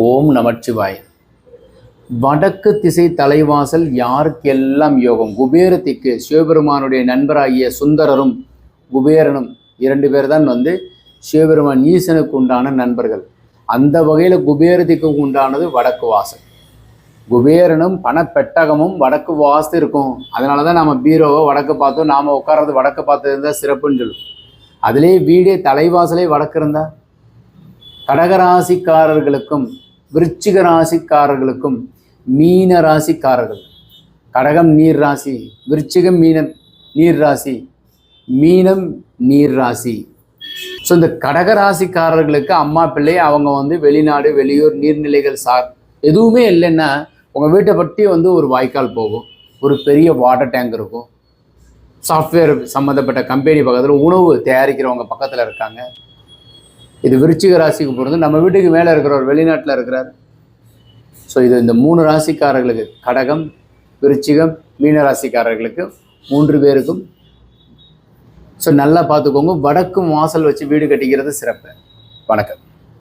ஓம் நமச்சிவாய். வடக்கு திசை தலைவாசல் யாருக்கெல்லாம் யோகம்? குபேரத்திக்கு சிவபெருமானுடைய நண்பராகிய சுந்தரரும் குபேரனும் இரண்டு பேர் தான் வந்து சிவபெருமான் ஈசனுக்கு உண்டான நண்பர்கள். அந்த வகையில் குபேரத்திற்கு உண்டானது வடக்கு வாசல். குபேரனும் பணப்பெட்டகமும் வடக்கு வாசல் இருக்கும். அதனால தான் நம்ம பீரோவை வடக்கு பார்த்தோம். நாம் உட்கார்றது வடக்கு பார்த்து இருந்தால் சிறப்புன்னு சொல்லுவோம் அதிலே வீடே தலைவாசலே வடக்கு இருந்தால் கடகராசிக்காரர்களுக்கும் விருச்சிக ராசிக்காரர்களுக்கும் மீன ராசிக்காரர்கள். கடகம் நீர் ராசி விருச்சிகம் மீனம் நீர் ராசி மீனம் நீர் ராசி. ஸோ இந்த கடகராசிக்காரர்களுக்கு அம்மா பிள்ளை அவங்க வந்து வெளிநாடு வெளியூர் நீர்நிலைகள் சார் எதுவுமே இல்லைன்னா உங்கள் வீட்டை பற்றி வந்து ஒரு வாய்க்கால் போகும். ஒரு பெரிய வாட்டர் டேங்க் இருக்கும். சாஃப்ட்வேர் சம்மந்தப்பட்ட கம்பெனி பக்கத்தில் உணவு தயாரிக்கிறவங்க பக்கத்தில் இருக்காங்க. இது விருச்சிக ராசிக்கு பிறந்து நம்ம வீட்டுக்கு மேலே இருக்கிறவர் வெளிநாட்டில் இருக்கிறார். ஸோ இது இந்த மூணு ராசிக்காரர்களுக்கு கடகம் விருச்சிகம் மீன ராசிக்காரர்களுக்கு மூன்று பேருக்கும். ஸோ நல்லா பார்த்துக்கோங்க. வடக்கும் வாசல் வச்சு வீடு கட்டிக்கிறது சிறப்பு. வணக்கம்.